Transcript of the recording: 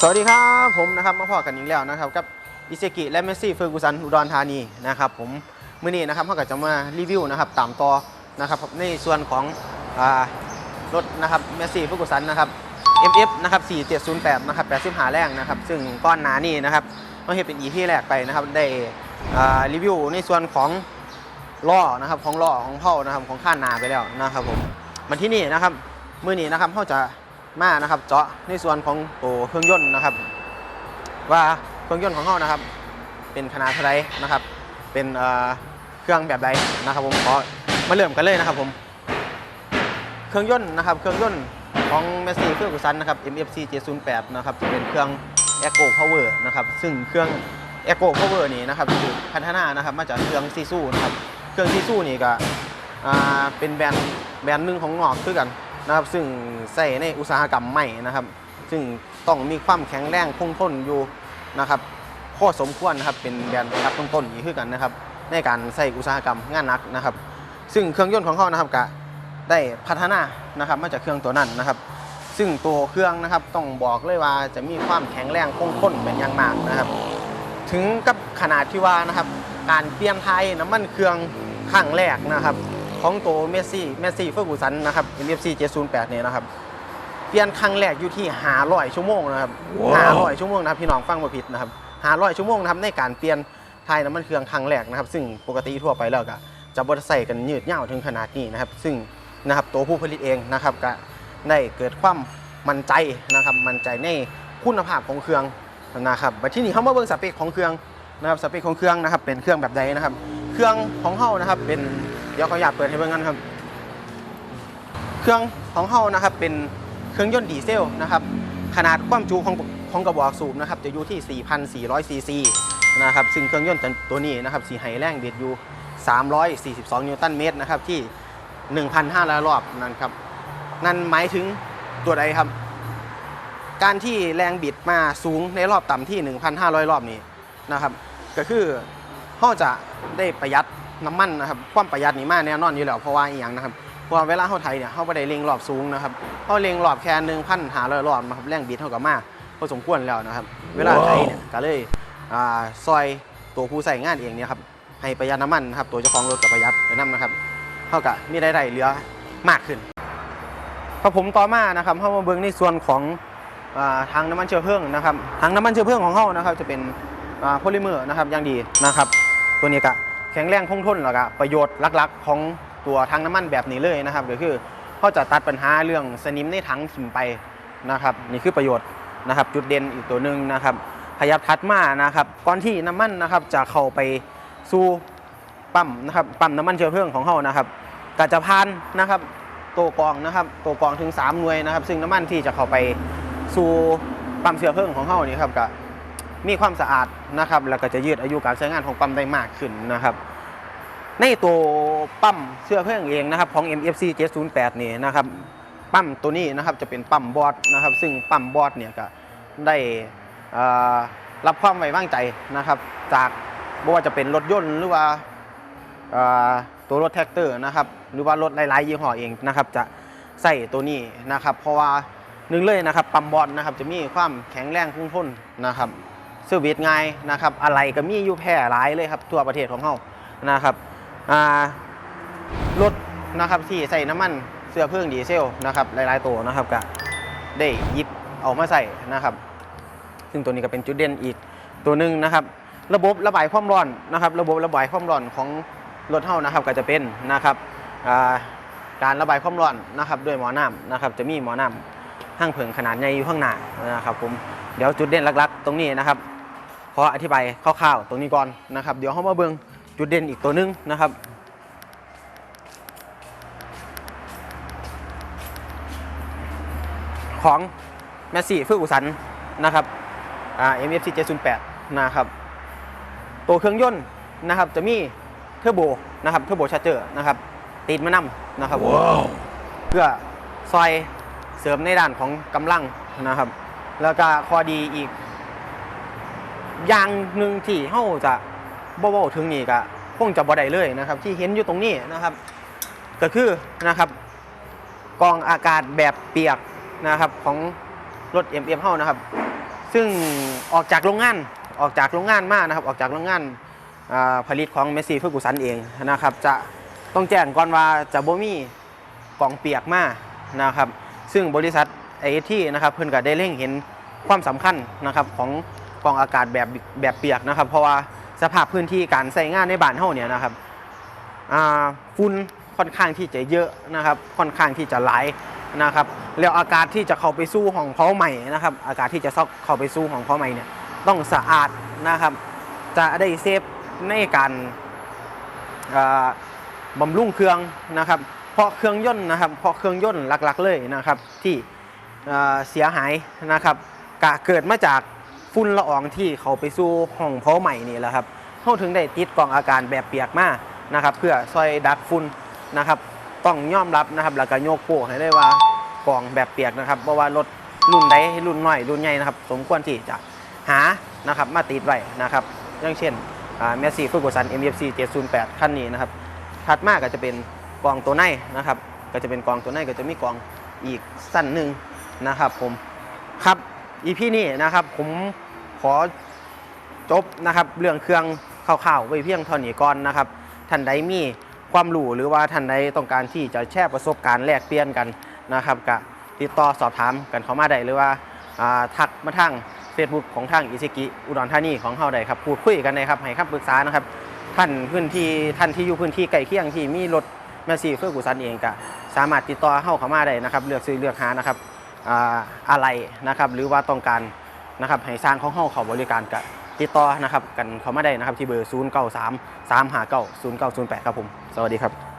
สวัสดีครับผมนะครับมาพอกันอีกแล้วนะครับกับอิเซกิและเมสซี่เฟอร์กูสันอุดรธานีนะครับผมมื้อนี้นะครับเขาก็จะมารีวิวนะครับตามต่อนะครับในส่วนของรถนะครับเมสซี่เฟอร์กูสันนะครับ MF นะครับ4708นะครับ85แรงนะครับซึ่งก้อนหนานี่นะครับเราเห็นเป็น EP แรกไปนะครับได้รีวิวในส่วนของล้อนะครับของล้อของเผานะครับของข้านหนาไปแล้วนะครับผมมาที่นี่นะครับมื้อนี้นะครับเขาจะ มานะครับ เจาะในส่วนของตัวเครื่องยนต์นะครับ ว่าเครื่องยนต์ของเขานะครับ เป็นขนาดเท่าไรนะครับ เป็นเเครื่องแบบใดนะครับ ผมขอมาเริ่มกันเลยนะครับผมเครื่องยนต์นะครับเครื่องยนต์ของ m e s s i เครื่องกุสันนะครับ MFC 708นะครับจะเป็นเครื่อง Echo Power นะครับ ซึ่งเครื่อง Echo Power นี่นะครับถูกพัฒนานะครับ มาจากเครื่องซีซูนะครับ เครื่องซีซูนี่ก็เป็นแบรนด์แบรนด์หนึ่งของนอกคือกัน นะครับ ซึ่งใส่ในอุตสาหกรรมใหม่นะครับ ซึ่งต้องมีความแข็งแรงคงทนอยู่นะครับพอสมควรนะครับเป็นแบรนด์ระดับต้นๆอีกคือกันนะครับ ในการใส่อุตสาหกรรมงานหนักนะครับ ซึ่งเครื่องยนต์ของเขานะครับก็ได้พัฒนานะครับมาจากเครื่องตัวนั้นนะครับ ซึ่งตัวเครื่องนะครับต้องบอกเลยว่าจะมีความแข็งแรงคงทนเป็นอย่างมากนะครับ ถึงกับขนาดที่ว่านะครับการเปลี่ยนไทยน้ำมันเครื่องครั้งแรกนะครับ ของตัวเมสซี่เมสซี่เฟอร์กูสันนะครับ MFC 708เนี่ยนะครับเปลี่ยนครั้งแรกอยู่ที่500ชั่วโมงนะครับว้าว500ชั่วโมงนะครับพี่น้องฟังมาผิดนะครับ500ชั่วโมงนะครับในการเปลี่ยนไทยน้ำมันเครื่องครั้งแรกนะครับ ซึ่งปกติทั่วไปแล้วก็จะบดใส่กันยืดยาวถึงขนาดนี้นะครับ ซึ่งนะครับตัวผู้ผลิตเองนะครับก็ได้เกิดความมั่นใจนะครับมั่นใจในคุณภาพของเครื่องนะครับบัดที่นี่เขามาเบิ่งสเปคของเครื่องนะครับสเปคของเครื่องนะครับเป็นเครื่องแบบใดนะครับ เครื่องของเขานะครับเป็น เดี๋ยวเขาอยากเปิดให้เบิ่งกันครับ เครื่องของเขานะครับเป็นเครื่องยนต์ดีเซลนะครับขนาดความจุของของกระบอกสูบนะครับจะอยู่ที่ 4,400ซีซีนะครับซึ่งเครื่องยนต์ตัวนี้นะครับสีไฮแรงบิดอยู่ 342 นิวตันเมตรนะครับที่ 1,500 รอบนั่นครับนั่นหมายถึงตัวใดครับ การที่แรงบิดมาสูงในรอบต่ำที่ 1,500 รอบนี้นะครับ ก็คือเขาจะได้ประหยัด น้ำมันนะครับความประหยัดนี่มาแน่นอนอยู่แล้วเพราะว่าอีกอย่างนะครับเพราะว่าเวลาเขาไทยเนี่ยเขาไม่ได้เล็งรอบสูงนะครับเขาเล็งรอบแค่หนึ่งพันหาร้อยรอบนะครับแรงบิดเท่ากับมากพอสมควรแล้วนะครับ เวลาไทยเนี่ยก็เลยอ่าซอยตัวผู้ใส่งานเองเนี่ยครับให้ประหยัดน้ำมันนะครับตัวเจ้าของรถกับประหยัดไปนํนะครับเท่ากับมีรายได้เหลือมากขึ้นครับผมต่อมานะครับเข้ามาเบิ่งในส่วนของอาทางน้ำมันเชื้อเพลิงนะครับทางน้ำมันเชื้อเพลิงของเขานะครับ จะเป็นอ่าโพลิเมอร์นะครับอย่างดีนะครับ ตัวนี้ก็แข็งแรงคงทนแล้วก็ประโยชน์หลักๆ ของตัวทางน้ำมันแบบนี้เลยนะครับก็คือเขาจะตัดปัญหาเรื่องสนิมในถังถิ่มไปนะครับนี่คือประโยชน์นะครับจุดเด่นอีกตัวหนึ่งนะครับขยับทัดมานะครับก่อนที่น้ำมันนะครับจะเข้าไปสู่ปั๊มนะครับปั๊มน้ำมันเชื้อเพลิงของเขานะครับก็จะผ่านนะครับตัวกรองนะครับตัวกรองถึง 3 หน่วยนะครับ ซึ่งน้ำมันที่จะเข้าไปสู่ปั๊มเชื้อเพลิงของเขานี่ครับก็ มีความสะอาดนะครับแล้วก็จะยืดอายุการใช้งานของปั๊มได้มากขึ้นนะครับ ในตัวปั๊มเสื้อเพลิงเองนะครับของ MFC 708นี่นะครับปั๊มตัวนี้นะครับจะเป็นปั๊มบอสนะครับ ซึ่งปั๊มบอสเนี่ยก็ได้รับความไว้วางใจนะครับ จากไม่ว่าจะเป็นรถยนต์หรือว่าตัวรถแท็กเตอร์นะครับหรือว่ารถหลายๆยี่ห้อเองนะครับจะใส่ตัวนี้นะครับ เพราะว่าหนึ่งเลยนะครับปั๊มบอสนะครับจะมีความแข็งแรงคงทนนะครับ เซอร์วิสง่ายนะครับ อะไรก็มีอยู่แพร่หลายเลยครับทั่วประเทศของเรานะครับรถนะครับที่ใส่น้ำมันเสื้อเพลิงดีเซลนะครับหลายๆตัวนะครับก็ได้ยิบเอามาใส่นะครับ ซึ่งตัวนี้ก็เป็นจุดเด่นอีกตัวหนึ่งนะครับ ระบบระบายความร้อนนะครับ ระบบระบายความร้อนของรถเท่านะครับก็จะเป็นนะครับการระบายความร้อนนะครับด้วยหมอน้ำนะครับ จะมีหมอน้ำห้างเผิงขนาดใหญ่อยู่ข้างหน้านะครับผมเดี๋ยวจุดเด่นหลักๆ ตรงนี้นะครับ ขออธิบายคร่าวๆตรงนี้ก่อนนะครับ เดี๋ยวเข้ามาเบิ่งจุดเด่นอีกตัวหนึงนะครับ ของแมสซี่ฟืกุสันนะครับอ่า MFC 708นะครับตัวเครื่องยนต์นะครับจะมีเทอร์โบนะครับเทอร์โบชาร์เจอร์นะครับติดมานำนะครับผมว้าวเพื่อซอยเสริมในด้านของกำลังนะครับ แล้วก็ข้อดีอีก อย่างหนึ่งที่เฮาจะบ่เว้าถึงนี่ก็คงจะบ่ได้เลยนะครับ ที่เห็นอยู่ตรงนี้นะครับ ก็คือนะครับกองอากาศแบบเปียกนะครับของรถ MF เฮานะครับ ซึ่งออกจากโรงงานออกจากโรงงานมากนะครับ ออกจากโรงงานผลิตของเมสซี่เฟอร์กูสันเองนะครับ จะต้องแจ้งก่อนว่าจะบ่มีกล่องเปียกมานะครับ ซึ่งบริษัทไอที่นะครับเพิ่นก็ได้เล็งเห็นความสำคัญนะครับของ กองอากาศแบบแบบเปียกนะครับ เพราะว่าสภาพพื้นที่การใส่งานในบ้านเฮาเนี่ยนะครับฝุ่นค่อนข้างที่จะเยอะนะครับ ค่อนข้างที่จะหลายนะครับ แล้วอากาศที่จะเข้าไปสู้ห้องเผาใหม่นะครับ อากาศที่จะซอกเข้าไปสู้ห้องเผาใหม่เนี่ยต้องสะอาดนะครับ จะได้เซฟในการอ่าบำรุงเครื่องนะครับ เพราะเครื่องยนต์นะครับ เพราะเครื่องยนต์หลักๆ เลยนะครับที่เอ่อเสียหายนะครับกะเกิดมาจาก ฝุ่นละอองที่เขาไปสู่ห้องเผาใหม่นี่แหละครับเขาถึงได้ติดกล่องอาการแบบเปียกมานะครับ เพื่อซอยดักฝุ่นนะครับ ต้องยอมรับนะครับแล้วก็โยกโป้ให้ได้ว่ากล่องแบบเปียกนะครับเพราะว่ารถรุ่นใดรุ่นน้อยรุ่นใหญ่นะครับ สมควรที่จะหานะครับมาติดไว้นะครับ อย่างเช่นเมสซี่ฟูกุสัน MFC 708คันนี้นะครับถัดมาก็จะเป็นกล่องตัวในนะครับ ก็จะเป็นกล่องตัวในก็จะมีกล่องอีกสั้นหนึ่งนะครับผมครับอีพีนี้นะครับผม ขอจบนะครับเรื่องเครื่องข่าวๆไว้เพียงเท่านี้ก่อนนะครับท่านใดมีความรู้หรือว่าท่านใดต้องการที่จะแชร์ประสบการณ์แลกเปลี่ยนกันนะครับก็ติดต่อสอบถามกันเข้ามาได้หรือว่าทักมาทาง Facebook ของทางอิซิกิอุดรธานีของเฮาได้ครับพูดคุยกันได้ครับให้คำปรึกษานะครับท่านพื้นที่ท่านที่อยู่พื้นที่ใกล้เคียงที่มีรถแมสซี่เฟอร์กูสันเองก็สามารถติดต่อเข้าเข้ามาได้นะครับ เลือกซื้อเลือกหานะครับออะไรนะครับ หรือว่าต้องการ นะครับให้สร้างของเฮาเขาบริการกับติดต่อนะครับ กันเขามาได้นะครับที่เบอร์ 0 9 3 3 5 9 0 9 0 8 ครับผม สวัสดีครับ